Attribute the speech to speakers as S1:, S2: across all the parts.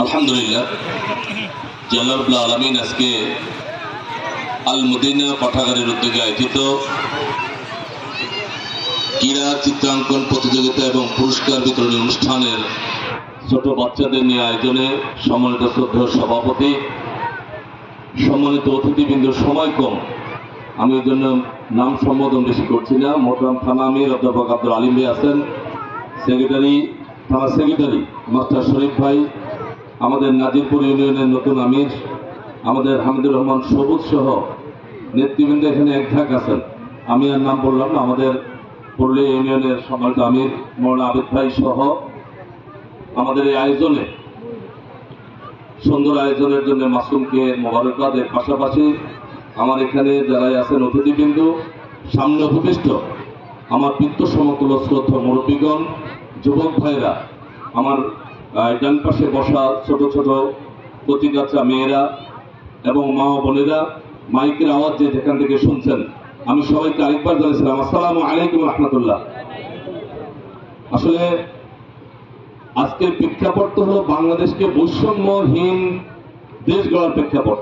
S1: আলহামদুলিল্লাহ। জালালুল্লাহ আলমিন, আজকে আল মদিনা পাঠাগারের উদ্যোগে আয়োজিত ক্রীড়া চিত্রাঙ্কন প্রতিযোগিতা এবং পুরস্কার বিতরণী অনুষ্ঠানের ছোট বাচ্চাদের নিয়ে আয়োজনে সম্মানিত শ্রদ্ধা সভাপতি, সম্মানিত অতিথিবৃন্দ, সময় কম। আমি ওই জন্য নাম সম্বোধন বেশি করছি না। মোটাম থানা আমির, অধ্যাপক আব্দুল আলিম ভাই আছেন। সেক্রেটারি, থানা সেক্রেটারি, মাস্টার শরীফ ভাই আমাদের নাজিরপুর ইউনিয়নের নতুন আমির, আমাদের হামিদুর রহমান সবুজ সহ নেতৃবৃন্দ এখানে এক ধাক আছেন। আমি আর নাম বললাম না, আমাদের পুরুলিয়া ইউনিয়নের সম্মানিত আমির মৌলানা আবিদ ভাই সহ আমাদের এই আয়োজনে, সুন্দর আয়োজনের জন্য মাসুমকে মোবারকবাদ। পাশাপাশি আমার এখানে যারাই আছেন অতিথিবৃন্দ, সামনে উপবিষ্ট আমার পিত্ত সমতুল্য শ্রদ্ধা মুরব্বীগণ, যুবক ভাইরা, আমার ডান পাশে বসা ছোট ছোট প্রতিগাছা মেয়েরা এবং মা বোনেরা মাইকের আওয়াজ যে যেখান থেকে শুনছেন, আমি সবাইকে আরেকবার জানিয়েছিলাম আসসালামু আলাইকুম রহমতুল্লাহ। আসলে আজকের প্রেক্ষাপট তো হলো বাংলাদেশকে বৈষম্যহীন দেশ গড়ার প্রেক্ষাপট।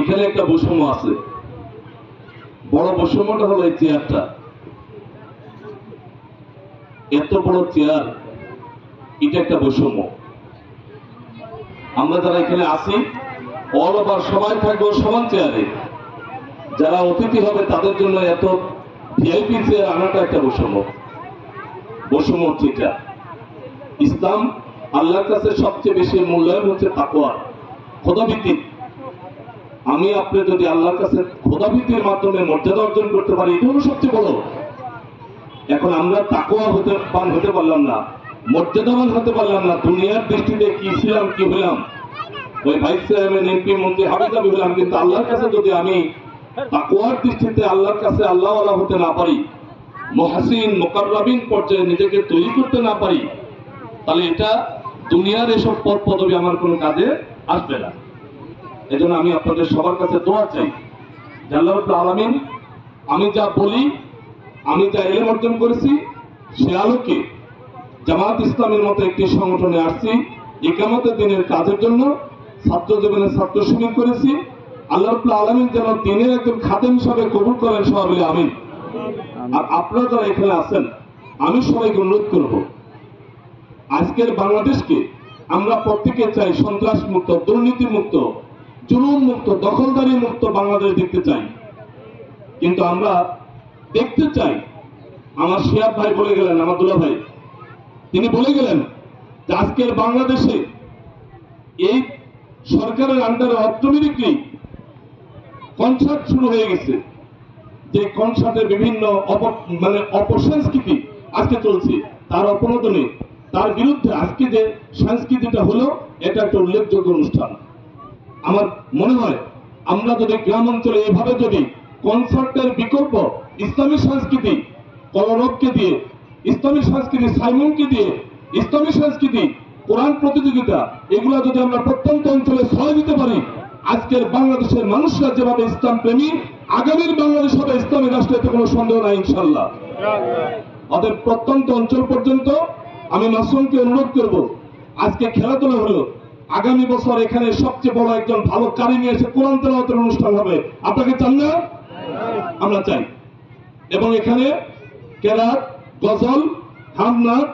S1: এখানে একটা বৈষম্য আছে। বড় বৈষম্যটা হলো এই চেয়ারটা। এত বড় চেয়ার এটা একটা বৈষম্য। আমরা যারা এখানে আছি, অল ওভার সবাই থাকব সমান চেয়ারে। যারা অতিথি হবে তাদের জন্য এত ভিআইপি চেয়ার আনাটা একটা বৈষম্য। বৈষম্য এটা। ইসলাম আল্লাহর কাছে সবচেয়ে বেশি মূল্যায়ন হচ্ছে তাকওয়া খোদাভিত্তিক আমি আপনি যদি আল্লাহর কাছে খোদাভিত্তির মাধ্যমে মর্যাদা অর্জন করতে পারি এটা হলো সবচেয়ে বড়। এখন আমরা তাকওয়া হতে পান হতে পারলাম না। মর্যাদাবান হতে পারলাম না। দুনিয়ার দৃষ্টিতে কি ছিলাম, কি হলাম ওই ভাইস চেয়ারম্যান, এমপি মন্ত্রী হাবিজাবি হলাম কিন্তু আল্লাহর কাছে যদি আমি তাকওয়ার দৃষ্টিতে আল্লাহর কাছে আল্লাহ আল্লাহ হতে না পারি, মহাসিন, মোকাররাবিন পর্যায়ে নিজেকে তৈরি করতে না পারি, তাহলে এটা দুনিয়ার এসব পদ পদবি আমার কোনো কাজে আসবে না। এজন্য আমি আপনাদের সবার কাছে দোয়া চাই জাল্লাহ আলমিন, আমি যা বলি, আমি যা এলেম অর্জন করেছি, সে আলোকে জামাত ইসলামের মতো একটি সংগঠনে আসছি একামতের দিনের কাজের জন্য ছাত্র জীবনে ছাত্র শিবির করেছি। আল্লাহ আলামিন যেন দিনের একজন খাদেম হিসাবে কবুল করেন সবাই, আমিন। আর আপনারা যারা এখানে আছেন, আমি সবাইকে অনুরোধ করব, আজকের বাংলাদেশকে আমরা প্রত্যেকে চাই সন্ত্রাস মুক্ত দুর্নীতি মুক্ত জুলুম মুক্ত দখলদারি মুক্ত বাংলাদেশ দেখতে চাই। কিন্তু আমরা দেখতে চাই, আমার শিয়াব ভাই বলে গেলেন আমার দুলা ভাই তিনি বলে গেলেন যে আজকের বাংলাদেশে এই সরকারের আন্ডারে অটোমেটিকলি কনসার্ট শুরু হয়ে গেছে। যে কনসার্টের বিভিন্ন মানে অপসংস্কৃতি আজকে চলছে, তার অপনোদনে, তার বিরুদ্ধে আজকে যে সংস্কৃতিটা হলো, এটা একটা উল্লেখযোগ্য অনুষ্ঠান। আমার মনে হয়, আমরা যদি গ্রাম অঞ্চলে এভাবে যদি কনসার্টের বিকল্প ইসলামী সংস্কৃতি কলরবকে দিয়ে ইসলামী সংস্কৃতি, সাইমনকে দিয়ে, ইসলামী সংস্কৃতি, কোরআন প্রতিযোগিতা, এগুলো যদি আমরা প্রত্যন্ত অঞ্চলে ছড়াই দিতে পারি, আজকের বাংলাদেশের মানুষরা যেভাবে ইসলাম প্রেমী, আগামীর বাংলাদেশ হবে ইসলামী রাষ্ট্র, এতে কোনো সন্দেহ নাই ইনশাল্লাহ অতএব প্রত্যন্ত অঞ্চল পর্যন্ত আমি মাসুমকে অনুরোধ করব, আজকে খেলাধুলা হলো, আগামী বছর এখানে সবচেয়ে বড় একজন ভালো কারি নিয়ে এসে কোরআন তেলাওয়াতের অনুষ্ঠান হবে। আপনাকে চান না? আমরা চাই। এবং এখানে কেরাত গজল হামনাথ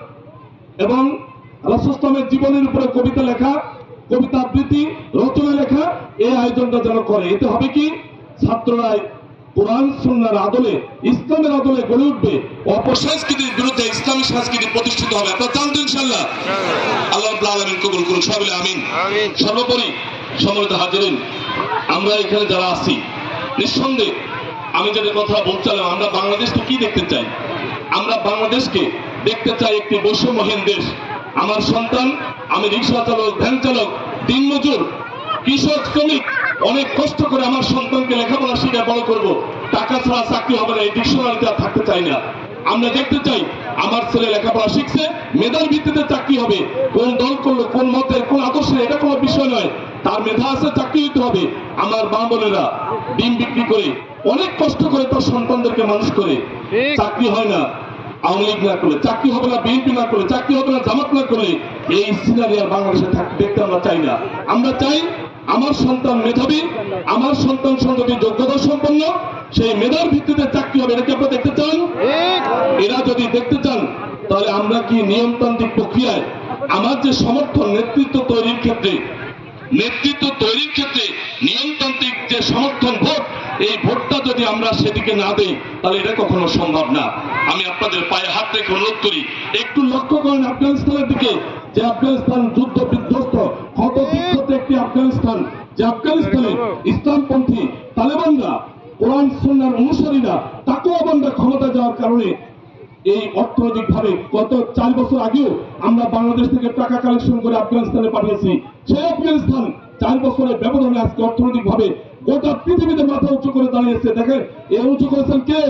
S1: এবং রাসুস্তামের জীবনের উপরে কবিতা লেখা কবিতা আবৃত্তি রচনা লেখা এই আয়োজনটা যেন করে। এতে হবে কি? ছাত্ররা কোরআন সুন্নার আদলে ইসলামের আদলে গড়ে উঠবে। অপসংস্কৃতির বিরুদ্ধে ইসলামী সংস্কৃতি প্রতিষ্ঠিত হবে। আপনার চান তো ইনশাল্লাহ আল্লাহ আলামিন কবুল করুন। সবাই আমিন।
S2: আমিন।
S1: সর্বোপরি সম্মানিত হাজিরিন আমরা এখানে যারা আছি নিঃসন্দেহে আমি যেটা কথা বলছিলাম আমরা বাংলাদেশকে কি দেখতে চাই? আমরা বাংলাদেশকে দেখতে চাই একটি বৈষম্যহীন দেশ। আমার সন্তান, আমি রিক্সা চালক, ভ্যান চালক, দিনমজুর, কৃষক, শ্রমিক, অনেক কষ্ট করে আমার সন্তানকে লেখাপড়া শিখে বড় করব। টাকা ছাড়া চাকরি হবে না, এই ডিকশনারিতে আর থাকতে চাই না। আমরা দেখতে চাই, আমার ছেলে লেখাপড়া শিখছে, মেধার ভিত্তিতে চাকরি হবে। কোন দল করল, কোন মতের, কোন আদর্শের, এটা কোনো বিষয় নয়। তার মেধা আছে চাকরি দিতে হবে। আমার মা বোনেরা ডিম বিক্রি করে অনেক কষ্ট করে তার সন্তানদেরকে মানুষ করে। চাকরি হয় না আওয়ামী লীগ না করলে চাকরি হবে না বিএনপি না করলে চাকরি হবে না জামাত না করলে এই সিনারি আর বাংলাদেশে দেখতে আমরা চাই না। আমরা চাই আমার সন্তান মেধাবী আমার সন্তান সন্ততি যোগ্যতা সম্পন্ন সেই মেধার ভিত্তিতে চাকরি হবে এটা কি আপনারা দেখতে চান? এরা যদি দেখতে চান তাহলে আমরা কি নিয়মতান্ত্রিক প্রক্রিয়ায় আমার যে সমর্থন নেতৃত্ব তৈরির ক্ষেত্রে নেতৃত্ব তৈরির ক্ষেত্রে নিয়মতান্ত্রিক যে সমর্থন ভোট, এই ভোটটা যদি আমরা সেদিকে না দেই, তাহলে এটা কখনো সম্ভব না। আমি আপনাদের পায়ে হাত রেখে অনুরোধ করি, একটু লক্ষ্য করেন আফগানিস্তানের দিকে, যে আফগানিস্তান যুদ্ধ বিধ্বস্ত, ক্ষত বিক্ষত একটি আফগানিস্তান, যে আফগানিস্তানে ইসলামপন্থী তালেবানরা, কোরআন সুন্নার অনুসারীরা তাকুয়াবানরা ক্ষমতা যাওয়ার কারণে এই অর্থনৈতিক ভাবে গত চার বছর আগেও আমরা বাংলাদেশ থেকে টাকা কালেকশন করে আফগানিস্তানে পাঠিয়েছি। সেই আফগানিস্তান চার বছরের ব্যবধানে আজকে অর্থনৈতিক ভাবে গোটা পৃথিবীতে মাথা উঁচু করে দাঁড়িয়েছে। দেখেন এ উঁচু করেছেন কে?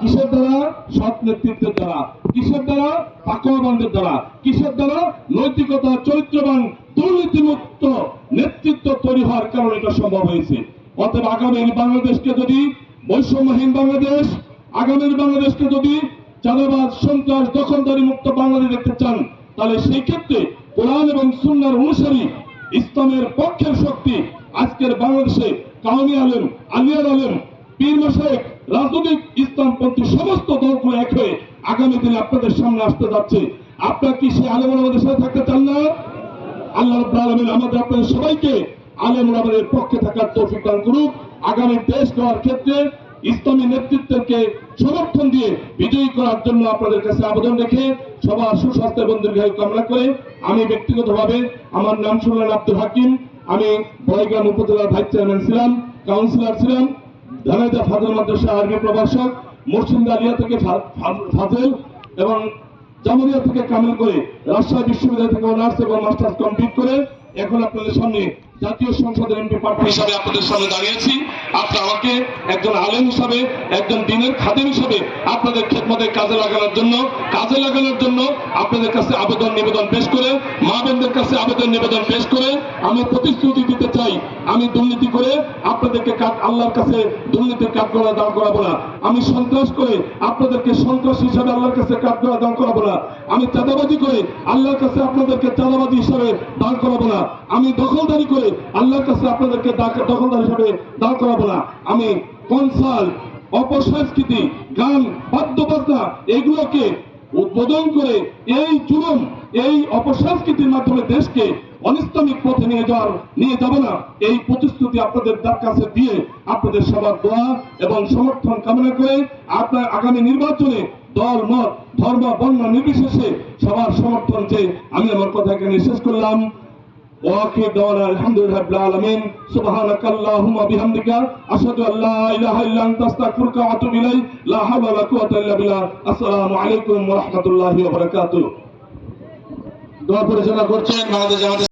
S1: কিসের দ্বারা? সৎ নেতৃত্বের দ্বারা। কিসের দ্বারা? পাকবানদের দ্বারা। কিসের দ্বারা? নৈতিকতা চরিত্রবান দুর্নীতিমুক্ত নেতৃত্ব তৈরি হওয়ার কারণে এটা সম্ভব হয়েছে। অতএব আগামীর বাংলাদেশকে যদি বৈষম্যহীন বাংলাদেশ আগামীর বাংলাদেশকে যদি চাঁদাবাদ সন্ত্রাস দখলদারি মুক্ত বাংলাদেশ দেখতে চান তাহলে সেই ক্ষেত্রে কোরআন এবং সুন্নার অনুসারী ইসলামের পক্ষের শক্তি আজকের বাংলাদেশে কাউনি আলেম, আলিয়ার আলেম, পীর মাসায়েক রাজনৈতিক ইসলামপন্থী সমস্ত দলগুলো এক হয়ে আগামী দিনে আপনাদের সামনে আসতে যাচ্ছে। আপনার কি সেই আলেম আমাদের সাথে থাকতে চান না? আল্লাহ রাব্বুল আলামিন আমাদের আপনাদের সবাইকে আলেম আমাদের পক্ষে থাকার তৌফিক দান করুক। আগামী দেশ গড়ার ক্ষেত্রে ইসলামী নেতৃত্বকে সমর্থন দিয়ে বিজয়ী করার জন্য আপনাদের কাছে আবেদন রেখে সবার সুস্বাস্থ্য এবং দীর্ঘায়ু কামনা করে আমি ব্যক্তিগতভাবে আমার নাম শুনলেন আব্দুল হাকিম, আমি বয়গ্রাম উপজেলার ভাইস চেয়ারম্যান ছিলাম, কাউন্সিলর ছিলাম ধানাইদা ফাজল মাদ্রাসা আরবি প্রভাষক, মুর্শিদা আলিয়া থেকে ফাজেল এবং জামুরিয়া থেকে কামিল করে রাজশাহী বিশ্ববিদ্যালয় থেকে অনার্স এবং মাস্টার্স কমপ্লিট করে এখন আপনাদের সামনে জাতীয় সংসদের এমপি প্রার্থী হিসাবে আপনাদের সামনে দাঁড়িয়েছি। আপনারা আমাকে একজন আলেম হিসাবে, একজন দিনের খাদেম হিসাবে আপনাদের খেদমতে কাজে লাগানোর জন্য, কাজে লাগানোর জন্য আপনাদের কাছে আবেদন নিবেদন পেশ করে মা বোনদের কাছে আবেদন নিবেদন পেশ করে আমি প্রতিশ্রুতি দিতে চাই। আমি দুর্নীতি করে আপনাদেরকে কাজ আল্লাহর কাছে দুর্নীতির কাজ করা দান করাবো না। আমি সন্ত্রাস করে আপনাদেরকে সন্ত্রাস হিসাবে আল্লাহর কাছে কাজ করা দান করাবো না। আমি চাঁদাবাজি করে আল্লাহর কাছে আপনাদেরকে চাঁদাবাজি হিসাবে দান করাবো না। আমি দখলদারি করে আল্লাহর কাছে আপনাদেরকে দখলদার হিসাবে দান করাবো না। আমি কনসাল্ট অপসংস্কৃতি, গান, বাদ্যবাজনা এগুলোকে উদ্বোধন করে এই জুলুম, এই অপসংস্কৃতির মাধ্যমে দেশকে অনিস্তমিক পথে নিয়ে যাওয়ার নিয়ে যাব না। এই প্রতিশ্রুতি আপনাদের কাছে দিয়ে আপনাদের সবার দোয়া এবং সমর্থন কামনা করে আপনার আগামী নির্বাচনে দল, মত, ধর্ম, বর্ণ নির্বিশেষে সবার সমর্থন চেয়ে আমি আমার কথা এখানে শেষ করলাম। واخر دعوانا الحمد لله رب العالمين سبحانك اللهم وبحمدك اشهد ان لا اله الا انت استغفرك واتوب اليك لا حول ولا قوه الا بالله السلام عليكم ورحمه الله وبركاته
S2: দোয়া পরিচালনা করছেন বাংলাদেশ জামাতে